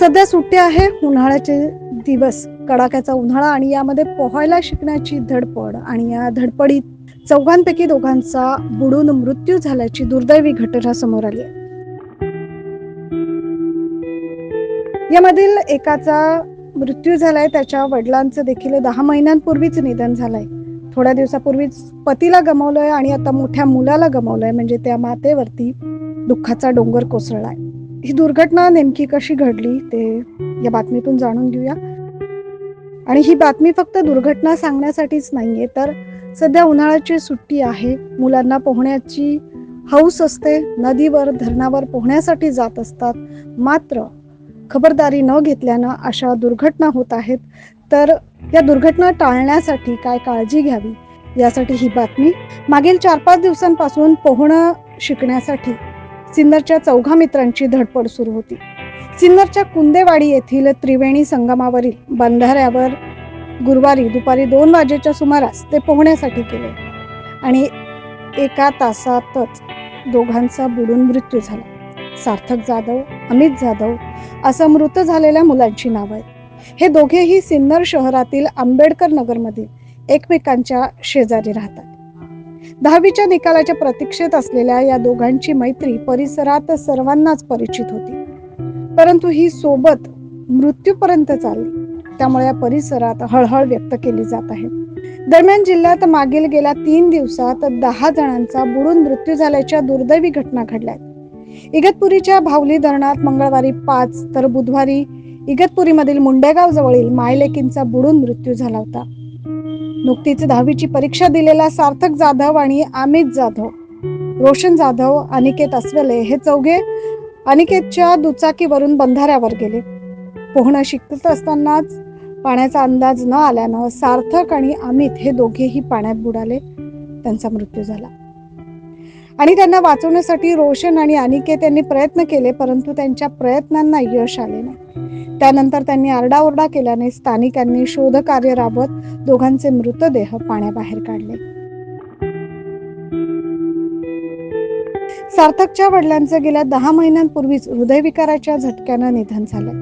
सध्या सुट्टी आहे उन्हाळ्याचे दिवस कडाक्याचा उन्हाळा आणि यामध्ये पोहायला शिकण्याची धडपड आणि या धडपडीत चौघांपैकी दोघांचा बुडून मृत्यू झाल्याची दुर्दैवी घटना समोर आली आहे. यामधील एकाचा मृत्यू झालाय त्याच्या वडिलांचं देखील दहा महिन्यांपूर्वीच निधन झालंय. थोड्या दिवसापूर्वीच पतीला गमावलंय आणि आता मोठ्या मुलाला गमावलंय म्हणजे त्या मातेवरती दुःखाचा डोंगर कोसळलाय. ही दुर्घटना नेमकी कशी घडली ते या बातमीतून जाणून घेऊया. आणि ही बातमी फक्त दुर्घटना सांगण्यासाठीच नाहीये तर सध्या उन्हाळ्याची सुट्टी आहे. मुलांना पोहण्याची हौस असते नदीवर धरणावर पोहण्यासाठी जात असतात. मात्र खबरदारी न घेतल्यानं अशा दुर्घटना होत आहेत. तर या दुर्घटना टाळण्यासाठी काय काळजी घ्यावी? यासाठी ही बातमी मागील चार पाच दिवसांपासून पोहणं शिकण्यासाठी सिन्नरच्या चौघा मित्रांची धडपड सुरू होती. सिन्नरच्या कुंदेवाडी येथील त्रिवेणी संगमावरील बंधाऱ्यावर गुरुवारी दुपारी दोन वाजेच्या सुमारास ते पोहण्यासाठी गेले आणि एका तासातच दोघांचा बुडून मृत्यू झाला. सार्थक जाधव अमित जाधव असं मृत झालेल्या मुलांची नावं आहेत. हे दोघेही सिन्नर शहरातील आंबेडकर नगरमधील एकमेकांच्या शेजारी राहतात. दहावीच्या निकालाच्या प्रतीक्षेत असलेल्या या दोघांची मैत्री परिसरात सर्वांनाच परिचित होती. परंतु ही सोबत मृत्यूपर्यंत चालली. त्यामुळे या परिसरात हळहळ व्यक्त केली जात आहे. दरम्यान जिल्ह्यात मागील गेल्या तीन दिवसात दहा जणांचा बुडून मृत्यू झाल्याच्या दुर्दैवी घटना घडल्या आहेत. इगतपुरीच्या भावली धरणात मंगळवारी पाच तर बुधवारी इगतपुरीमधील मुंडेगाव जवळील मायलेकींचा बुडून मृत्यू झाला होता. नुकतीच दहावीची परीक्षा दिलेला सार्थक जाधव आणि अमित जाधव. रोशन जाधव अनिकेत अस्वले हे चौघे अनिकेतच्या दुचाकीवरून बंधाऱ्यावर गेले. पोहणं शिकत असतानाच पाण्याचा अंदाज न आल्यानं सार्थक आणि अमित हे दोघेही पाण्यात बुडाले. त्यांचा मृत्यू झाला. आणि त्यांना वाचवण्यासाठी रोशन आणि अनिकेत यांनी प्रयत्न केले परंतु त्यांच्या प्रयत्नांना यश आले नाही. त्यानंतर त्यांनी आरडाओरडा केल्याने स्थानिकांनी शोधकार्य राबत राबवत दोघांचे मृतदेह पाण्याबाहेर काढले. सार्थकच्या वडिलांचं गेल्या दहा महिन्यांपूर्वीच हृदयविकाराच्या झटक्यानं निधन झालं.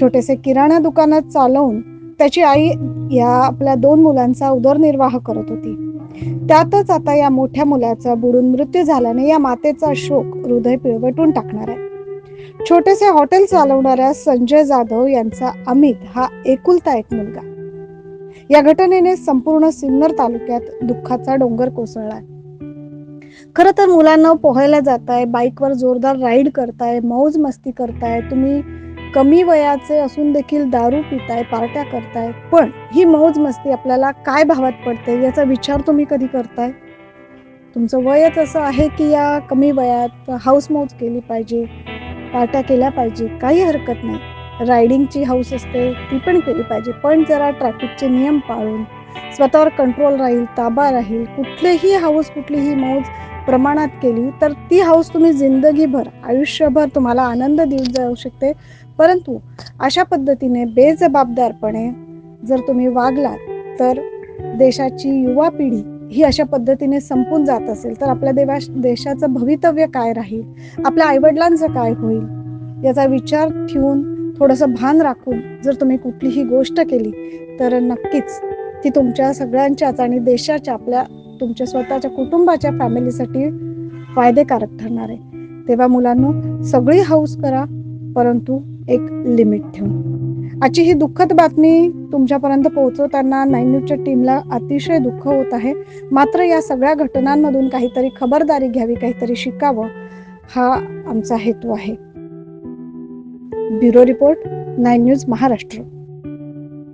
छोटेसे किराणा दुकानात चालवून त्याची आई या आपल्या दोन मुलांचा उदरनिर्वाह करत होती. त्यातच आता या मोठ्या मुलाचा बुडून मृत्यू झाल्याने या मातेचा शोक हृदय पिळवटून टाकणार आहे. छोटेसे हॉटेल चालवणाऱ्या संजय जाधव यांचा अमित हा एकुलता एक मुलगा. या घटनेने संपूर्ण सिन्नर तालुक्यात दुःखाचा डोंगर कोसळलाय. खर तर मुलांना पोहायला जाताय बाईकवर जोरदार राईड करताय मौज मस्ती करताय तुम्ही कमी वयाचे असून देखील दारू पिताय पार्ट्या करताय पण ही मौज मस्ती आपल्याला काय भावात पडते याचा विचार तुम्ही कधी करताय? तुमचं वयच असं आहे की या कमी वयात हाऊस मौज केली पाहिजे पार्ट्या केल्या पाहिजे काही हरकत नाही. रायडिंगची हाऊस असते ती पण केली पाहिजे पण जरा ट्रॅफिकचे नियम पाळून. स्वतःवर कंट्रोल राहील ताबा राहील कुठलीही हाऊस कुठलीही मौज प्रमाणात केली तर ती हाऊस तुम्ही जिंदगीभर आयुष्यभर तुम्हाला आनंद देऊन जाऊ शकते. परंतु अशा पद्धतीने बेजबाबदारपणे जर तुम्ही वागलात तर देशाची युवा पिढी ही अशा पद्धतीने संपून जात असेल तर आपल्या देवा देशाचं भवितव्य काय राहील? आपल्या आईवडिलांचं काय होईल? याचा विचार ठेवून थोडंसं भान राखून जर तुम्ही कुठलीही गोष्ट केली तर नक्कीच ती तुमच्या सगळ्यांच्याच आणि देशाच्या आपल्या तुमच्या स्वतःच्या कुटुंबाच्या फॅमिलीसाठी फायदेकारक ठरणार आहे. तेव्हा मुलांनो सगळी हौस करा परंतु एक लिमिट ठेवून आजची ही दुःखद बातमी तुमच्यापर्यंत पोहोचवताना नाईन न्यूजच्या टीमला अतिशय दुःख होत आहे. मात्र या सगळ्या घटनांमधून काहीतरी खबरदारी घ्यावी काहीतरी शिकावं हा आमचा हेतू आहे. Bureau report nine news Maharashtra.